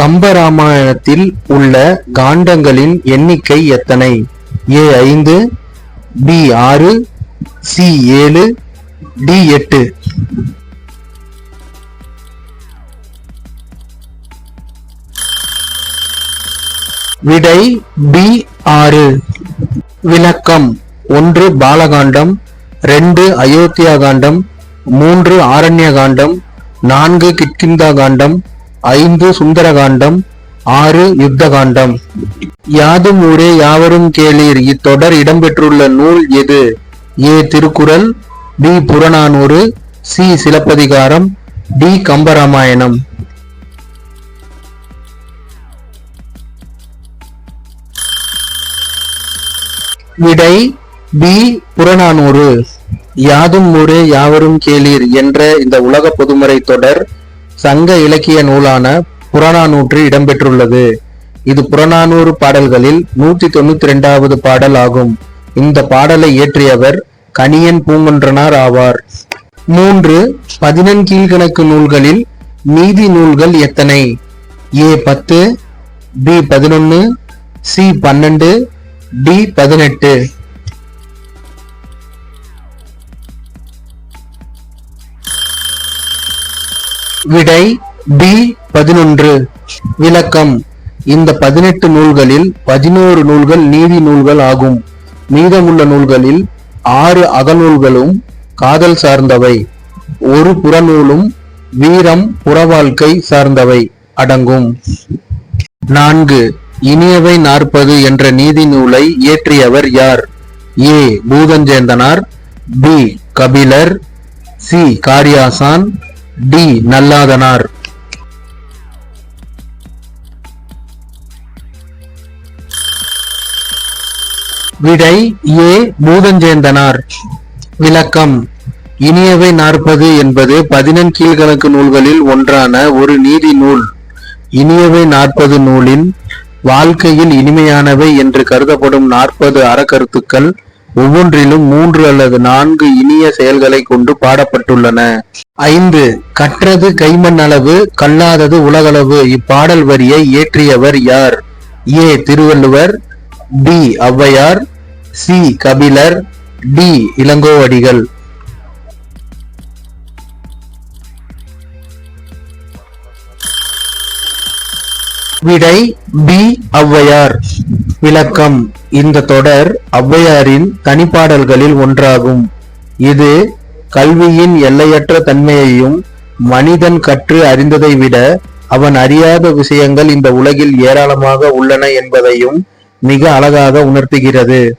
கம்பராமாயணத்தில் உள்ள காண்டங்களின் எண்ணிக்கை எத்தனை? ஏ ஐந்து பி ஆறு சி ஏழு டி எட்டு. விடை பி ஆறு. விளக்கம். ஒன்று பாலகாண்டம் ரெண்டு அயோத்தியா காண்டம் மூன்று ஆரண்ய காண்டம் நான்கு கிட்கிந்தா காண்டம் ஐந்து சுந்தரகாண்டம் ஆறு யுத்தகாண்டம். யாதும் ஊரே யாவரும் கேளீர் இத்தொடர் இடம்பெற்றுள்ள நூல் எது? A. Thirukkural B. Purananuru C. Silappathikaram D. Kambaramayanam. விடை பி. புறநானூறு. யாதும் ஊரே யாவரும் கேளீர் என்ற இந்த உலக பொதுமறை தொடர் சங்க இலக்கிய நூலான புறநானூற்று இடம்பெற்றுள்ளது. இது புறநானூறு பாடல்களில் நூற்றி தொண்ணூத்தி ரெண்டாவது பாடல் ஆகும். இந்த பாடலை இயற்றியவர் கணியன் பூங்குன்றனார் ஆவார். மூன்று பதினெண் கீழ்கணக்கு நூல்களில் நீதி நூல்கள் எத்தனை? ஏ பத்து பி பதினொன்று சி பன்னெண்டு டி பதினெட்டு. விடை பி பதினொன்று. விளக்கம். இந்த பதினெட்டு நூல்களில் பதினோரு நூல்கள் நீதி நூல்கள் ஆகும். மீதமுள்ள நூல்களில் ஆறு அகநூல்களும் காதல் சார்ந்தவை. ஒரு புறநூலும் வீரம் புறவாழ்க்கை சார்ந்தவை அடங்கும். நான்கு. இனியவை நாற்பது என்ற நீதி நூலை இயற்றியவர் யார்? A. Poothanchendanar. B. Kapilar. C. Kariyasan. D Nalladhanar. விடை ஏ பூதஞ்சேந்தனார். விளக்கம் இனியவை நாற்பது என்பது பதினெண் கீழ்கணக்கு நூல்களில் ஒன்றான ஒரு நீதி நூல். இனியவை நாற்பது நூலின் வாழ்க்கையில் இனிமையானவை என்று கருதப்படும் நாற்பது அறக்கருத்துக்கள் ஒவ்வொன்றிலும் மூன்று அல்லது நான்கு இனிய செயல்களை கொண்டு பாடப்பட்டுள்ளன. ஐந்து கற்றது கைமண் அளவு கல்லாதது உலகளவு. இப்பாடல் வரியை இயற்றியவர் யார்? A Thiruvalluvar B Avvaiyar C Kapilar D Ilangovadigal. விடை பி ஔவையார். விளக்கம். இந்த தொடர் ஔவையாரின் தனிப்பாடல்களில் ஒன்றாகும். இது கல்வியின் எல்லையற்ற தன்மையையும் மனிதன் கற்று அறிந்ததை விட அவன் அறியாத விஷயங்கள் இந்த உலகில் ஏராளமாக உள்ளன என்பதையும் மிக அழகாக உணர்த்துகிறது.